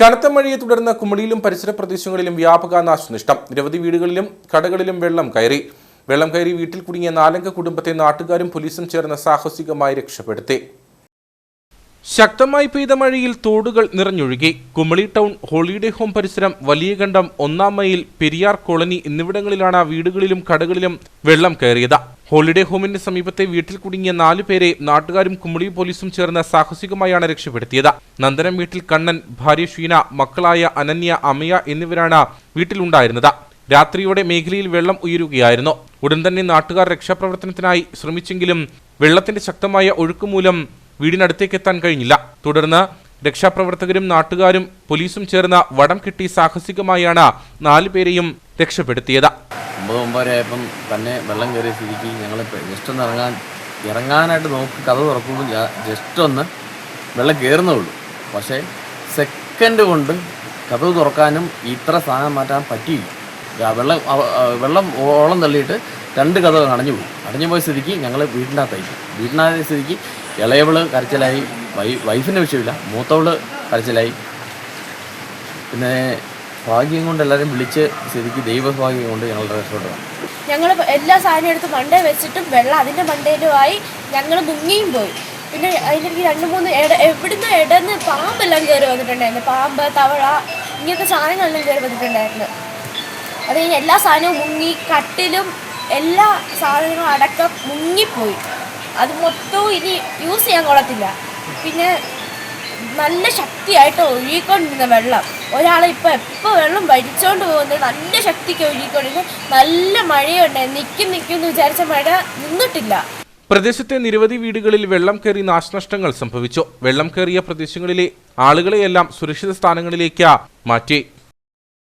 കനത്ത മഴയെ തുടർന്ന് കുമളിയിലും പരിസര പ്രദേശങ്ങളിലും വ്യാപക നാശനഷ്ടം. നിരവധി വീടുകളിലും കടകളിലും വെള്ളം കയറി. വെള്ളം കയറി വീട്ടിൽ കുടുങ്ങിയ നാലംഗ കുടുംബത്തെ നാട്ടുകാരും പോലീസും ചേർന്ന് സാഹസികമായി രക്ഷപ്പെടുത്തി. ശക്തമായി പെയ്ത മഴയിൽ തോടുകൾ നിറഞ്ഞൊഴുകി. കുമളി ടൗൺ ഹോളിഡേ ഹോം പരിസരം വലിയകണ്ടം ഒന്നാം മൈൽ പെരിയാർ കോളനി എന്നിവിടങ്ങളിലാണ് വീടുകളിലും കടകളിലും വെള്ളം കയറിയത്. ഹോളിഡേ ഹോമിന് സമീപത്തെ വീട്ടിൽ കുടുങ്ങിയ നാലു പേരെ നാട്ടുകാരും കുമളി പോലീസും ചേർന്ന് സാഹസികമായാണ് രക്ഷപ്പെടുത്തിയത്. നന്ദനം വീട്ടിൽ കണ്ണൻ ഭാര്യ ഷീന മക്കളായ അനന്യ അമയ എന്നിവരാണ് വീട്ടിലുണ്ടായിരുന്നത്. രാത്രിയോടെ മേഖലയിൽ വെള്ളം ഉയരുകയായിരുന്നു. ഉടൻ തന്നെ നാട്ടുകാർ രക്ഷാപ്രവർത്തനത്തിനായി ശ്രമിച്ചെങ്കിലും വെള്ളത്തിന്റെ ശക്തമായ ഒഴുക്ക് മൂലം വീടിനടുത്തേക്ക് എത്താൻ കഴിഞ്ഞില്ല. തുടർന്ന് രക്ഷാപ്രവർത്തകരും നാട്ടുകാരും പോലീസും ചേർന്ന് വടം കെട്ടി സാഹസികമായാണ് നാലുപേരെയും രക്ഷപ്പെടുത്തിയത്. ഒമ്പത് ഒമ്പതര ആയപ്പം തന്നെ വെള്ളം കയറിയ സ്ഥിതിക്ക് ഞങ്ങൾ ജസ്റ്റ് ഒന്ന് ഇറങ്ങാൻ ഇറങ്ങാനായിട്ട് നോക്കി കഥ തുറക്കുമ്പോൾ ജസ്റ്റ് ഒന്ന് വെള്ളം കയറുന്നേ ഉള്ളൂ. പക്ഷേ സെക്കൻഡ് കൊണ്ട് കഥ തുറക്കാനും ഇത്ര സാധനം മാറ്റാൻ പറ്റിയില്ല. വെള്ളം വെള്ളം ഓളം തള്ളിയിട്ട് രണ്ട് കഥ അടഞ്ഞു പോയി. അടഞ്ഞു പോയ സ്ഥിതിക്ക് ഞങ്ങൾ വീടിനകത്തായി വീടിനകത്ത സ്ഥിതിക്ക് ഇളയവൾ കരച്ചിലായി വൈ വൈഫിന്റെ വിഷയമില്ല മൂത്തവൾ കരച്ചിലായി. പിന്നെ ഭാഗ്യം കൊണ്ട് എല്ലാവരും വിളിച്ച് ശരിക്കും ദൈവഭാഗ്യം കൊണ്ട് ഞങ്ങളുടെ രക്ഷപ്പെട്ടു ഞങ്ങൾ എല്ലാ സാധനം എടുത്ത് മണ്ടേ വെച്ചിട്ടും വെള്ളം അതിന്റെ മണ്ടയിലുമായി ഞങ്ങൾ മുങ്ങിയും പോയി. പിന്നെ അതിലെനിക്ക് രണ്ട് മൂന്ന് ഇട എവിടുന്ന് ഇടന്ന് പാമ്പെല്ലാം കയറി വന്നിട്ടുണ്ടായിരുന്നു. പാമ്പ് തവള ഇങ്ങനത്തെ സാധനങ്ങളെല്ലാം കയറി വന്നിട്ടുണ്ടായിരുന്നു. അത് കഴിഞ്ഞ് എല്ലാ സാധനവും മുങ്ങി കട്ടിലും എല്ലാ സാധനങ്ങളും അടക്കം മുങ്ങിപ്പോയി. അത് മൊത്തവും ഇനി യൂസ് ചെയ്യാൻ കൊള്ളത്തില്ല. പിന്നെ നല്ല ശക്തിയായിട്ട് ഒഴുകിക്കൊണ്ടിരുന്ന വെള്ളം. ഒരാളെ ഇപ്പോൾ എപ്പോൾ വെള്ളം വലിച്ചോണ്ട് പോകുന്നത് നല്ല ശക്തിക്ക് ഒഴുകിക്കൊണ്ടിരുന്നു. നല്ല മഴയുണ്ട്. നിൽക്കും നിൽക്കും എന്ന് വിചാരിച്ച മഴ നിന്നിട്ടില്ല. പ്രദേശത്തെ നിരവധി വീടുകളിൽ വെള്ളം കയറി നാശനഷ്ടങ്ങൾ സംഭവിച്ചു. വെള്ളം കയറിയ പ്രദേശങ്ങളിലെ ആളുകളെയെല്ലാം സുരക്ഷിത സ്ഥാനങ്ങളിലേക്ക് മാറ്റി.